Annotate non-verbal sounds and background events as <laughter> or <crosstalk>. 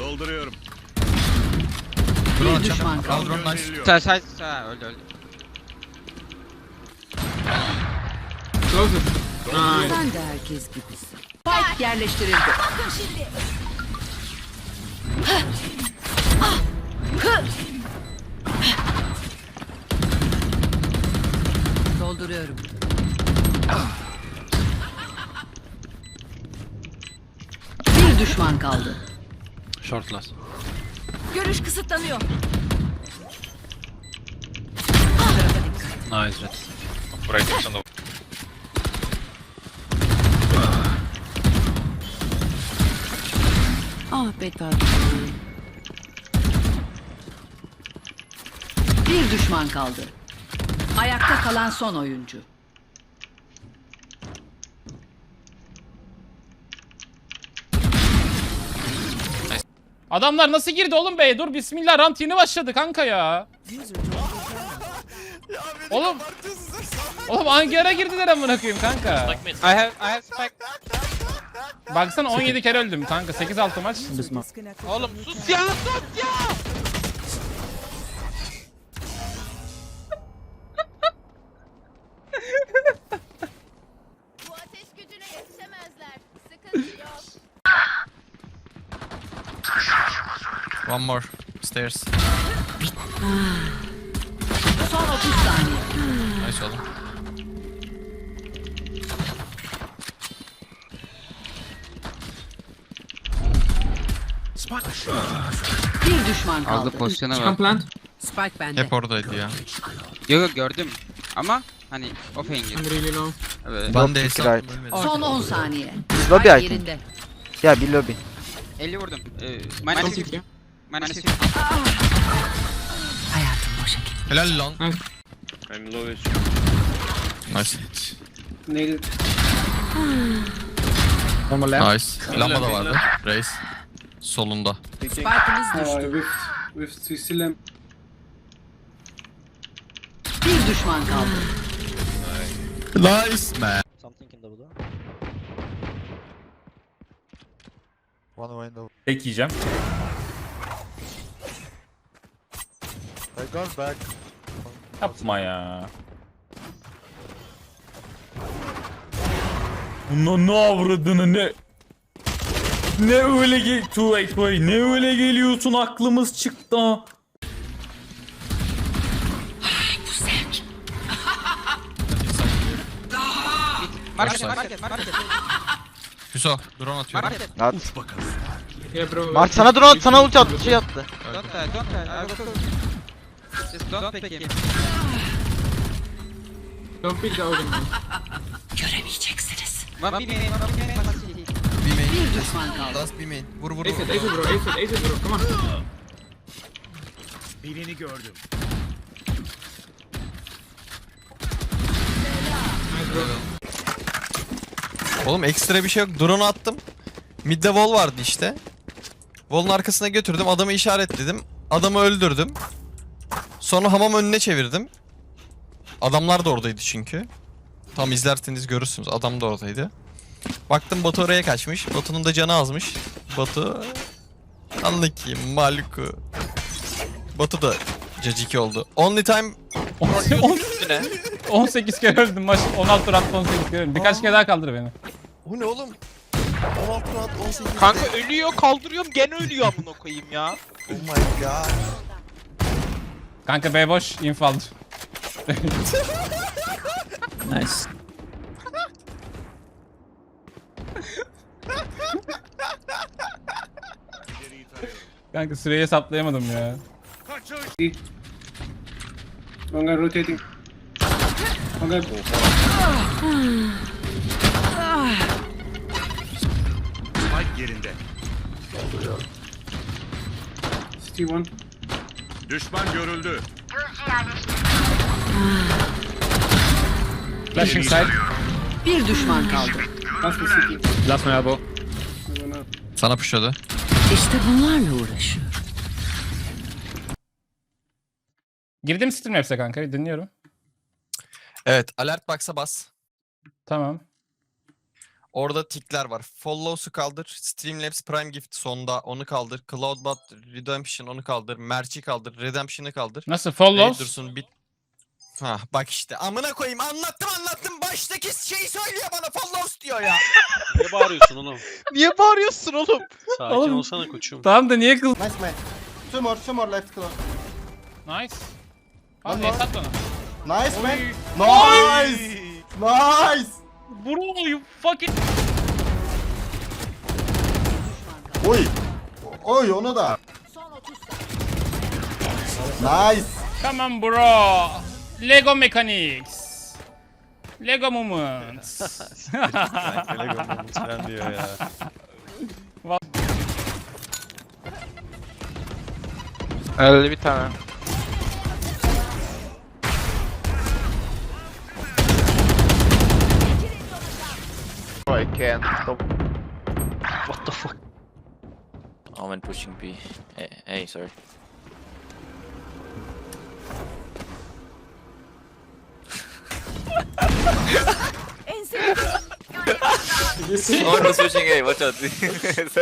Dolduruyorum. Drone Bir düşman kaldı. Al drone nice. Sağ sağ sağ öldü öldü. Closer. Nice. Sen de herkes gibisin. Spike yerleştirildi. Dolduruyorum. Bir düşman kaldı. Short last. Görüş kısıtlanıyor. Nice red. Burayı teksen de Ah be tatlım. Bir düşman kaldı. Ayakta kalan son oyuncu. Adamlar nasıl girdi oğlum be? Dur bismillah rant yeni başladı kanka ya. oğlum. Oğlum Angara girdiler amına koyayım kanka. I have I have spike. Baksana 17 kere öldüm kanka. 8-6 maç. Oğlum sus ya sus ya. One more. Stairs. Son 30 saniye. Nice oğlum. Bir düşman kaldı. Aldı pozisyona Çıkan bak. plant. Spike bende. Hep oradaydı ya. Yok yok gördüm. Ama hani o fengir. I'm really low. Evet. Ben de Yok, ace attım right. ölmedi. Son 10 saniye. Lobby Spike I think. yerinde. Yeah, bir lobby. 50 vurdum. Ee, minus city. 50. Minus 50. Hayatım boşa gitti. Helal lan. Nice. I'm low Nice. Nailed. Nice. Lamba da vardı. Reis. Solunda. Spike'ımız düştü. Bir düşman kaldı. Nice man. One window. Tek yiyeceğim. I got back. Yapma ya. Ne ne avradını ne ne öyle gel Two Eight Boy ne öyle geliyorsun aklımız çıktı. Market market market. Hüso drone atıyorum. Market. At. Mark sana drone sana ulti attı şey attı. Don't die don't die. I will cook. Just don't pick him. Don't pick the Odin. Göremeyeceksiniz. One B main one B main city. Bir main. Bir düşman kaldı. Last bir main. Vur vur Ace it, vur. ace it bro, ace it, ace it bro, come on. Birini gördüm. Nice bro. Oğlum ekstra bir şey yok. Drone attım. Midde wall vardı işte. Wall'un arkasına götürdüm. Adamı işaretledim. Adamı öldürdüm. Sonra hamam önüne çevirdim. Adamlar da oradaydı çünkü. Tam izlerseniz görürsünüz. Adam da oradaydı. Baktım Batu oraya kaçmış. Batu'nun da canı azmış. Batu... Anla ki Maluku. Batu da Caciki oldu. Only time 18 kere öldüm maç 16 round 18 kere öldüm. Birkaç kere daha kaldır beni. Bu ne oğlum? 16 round 18 Kanka ölüyor kaldırıyorum gene ölüyor amına koyayım ya. Oh my god. Kanka B boş info. Nice. Kanka süreyi hesaplayamadım ya. Longer rotating. Longer. Spike yerinde. City one. Düşman görüldü. Flash inside. Bir düşman kaldı. One city. Last my elbow. Sana pushladı. İşte bunlarla uğraşıyor. Girdim Steam Maps'e kanka dinliyorum. Evet, alert box'a bas. Tamam. Orada tikler var. Follows'u kaldır. Streamlabs Prime Gift sonda onu kaldır. Cloudbot Redemption onu kaldır. Merch'i kaldır. Redemption'ı kaldır. Nasıl follows? Raiders'ın bit... Ha bak işte amına koyayım anlattım anlattım baştaki şeyi söylüyor bana follows diyor ya. <laughs> Niye bağırıyorsun oğlum? Niye bağırıyorsun oğlum? Sakin Oğlum. olsana koçum. Tamam da niye kıl... Nice man. Two more, two more left close. Nice. Abi ne sat bana? Nice man. Oy. Nice. Nice. Bro you fucking... Oy. Oy onu da. Son 30 saniye. Nice. Come on bro. Lego mechanics. Lego moments. diyor ya. Öldü bir tane. I can't stop. What the fuck? Oh, Omen pushing B. Hey, hey sorry. En sevdiğim Omen was pushing A, watch out. <laughs> <laughs>